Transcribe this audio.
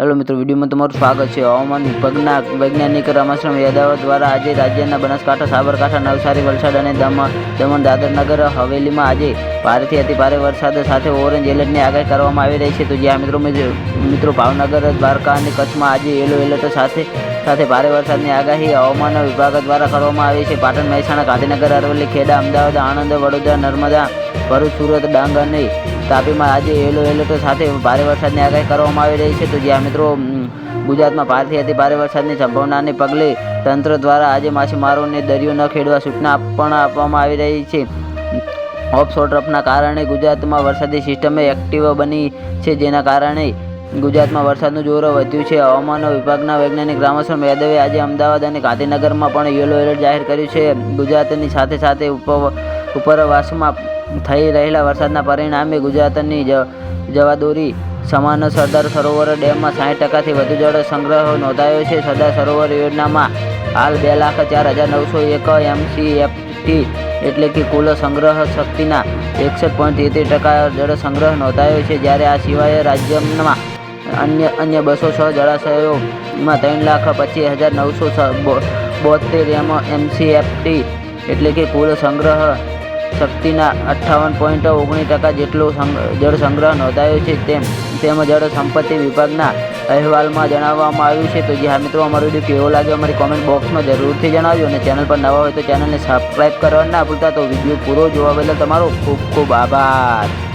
Hello મિત્રો, વિડીયોમાં તમારું સ્વાગત છે. હવામાન વિભાગના વૈજ્ઞાનિક રમાશ્રમ યાદવ દ્વારા આજે રાજ્યના બનાસકાંઠા, સાબરકાંઠા, નવસારી, વલસાડ અને દમણ દમણ, દાદરનગર, હવેલીમાં આજે ભારેથી અતિ ભારે વરસાદ સાથે ઓરેન્જ એલર્ટની આગાહી કરવામાં આવી રહી છે. તો જ્યાં મિત્રો મિત્રો- ભાવનગર, દ્વારકા અને કચ્છમાં આજે યલો એલર્ટ સાથે સાથે ભારે વરસાદની આગાહી હવામાન વિભાગ દ્વારા કરવામાં આવી છે. પાટણ, મહેસાણા, ગાંધીનગર, અરવલ્લી, ખેડા, અમદાવાદ, આણંદ, વડોદરા, નર્મદા, ભરૂચ, સુરત, ડાંગ અને તાપીમાં આજે યલો એલર્ટ સાથે ભારે વરસાદની આગાહી કરવામાં આવી રહી છે. તો જ્યાં મિત્રો ગુજરાતમાં ભારેથી અતિ ભારે વરસાદની સંભાવનાને પગલે તંત્ર દ્વારા આજે માછીમારોને દરિયો ન ખેડવા સૂચના પણ આપવામાં આવી રહી છે. ઓફશોર ટ્રફના કારણે ગુજરાતમાં વરસાદી સિસ્ટમે એક્ટિવ બની છે. જેના કારણે ગુજરાતમાં વરસાદનું જોર વધ્યું છે. હવામાન વિભાગના વૈજ્ઞાનિક રામેશ્વર યાદવે આજે અમદાવાદ અને ગાંધીનગરમાં પણ યલો એલર્ટ જાહેર કર્યું છે. ગુજરાતની સાથે સાથે ઉપ- ઉપરવાસમાં થઈ રહેલા વરસાદના પરિણામે ગુજરાતની જવાદોરી સમાન સરદાર સરોવર ડેમમાં સાઠ ટકાથી વધુ જળ સંગ્રહ નોંધાયો છે. સરદાર સરોવર યોજનામાં હાલ બે લાખ ચાર હજાર નવસો એક એમસીએફટી એટલે કે કુલ સંગ્રહ શક્તિના એકસઠ પોઈન્ટ તેત્રીસ ટકા જળ સંગ્રહ નોંધાયો છે. જ્યારે આ સિવાય રાજ્યમાં અન્ય અન્ય બસો છ જળાશયોમાં ત્રણ લાખ પચીસ હજાર નવસો બોતેર એમ એમસીએફટી એટલે કે કુલ સંગ્રહ શક્તિના અઠ્ઠાવન પોઈન્ટ ઓગણીસ ટકા જેટલો જળ સંગ્રહ નોંધાયો છે તેમ તેમ જળ સંપત્તિ વિભાગના અહેવાલમાં જણાવવામાં આવ્યું છે. તો જ્યાં મિત્રો, અમારો વીડિયો કેવો લાગ્યો અમારી કોમેન્ટ બોક્સમાં જરૂરથી જણાવજો અને ચેનલ પર નવા હોય તો ચેનલને સબસ્ક્રાઈબ કરવા ના ભૂલતા. તો વીડિયો પૂરો જોવા બદલ તમારો ખૂબ ખૂબ આભાર.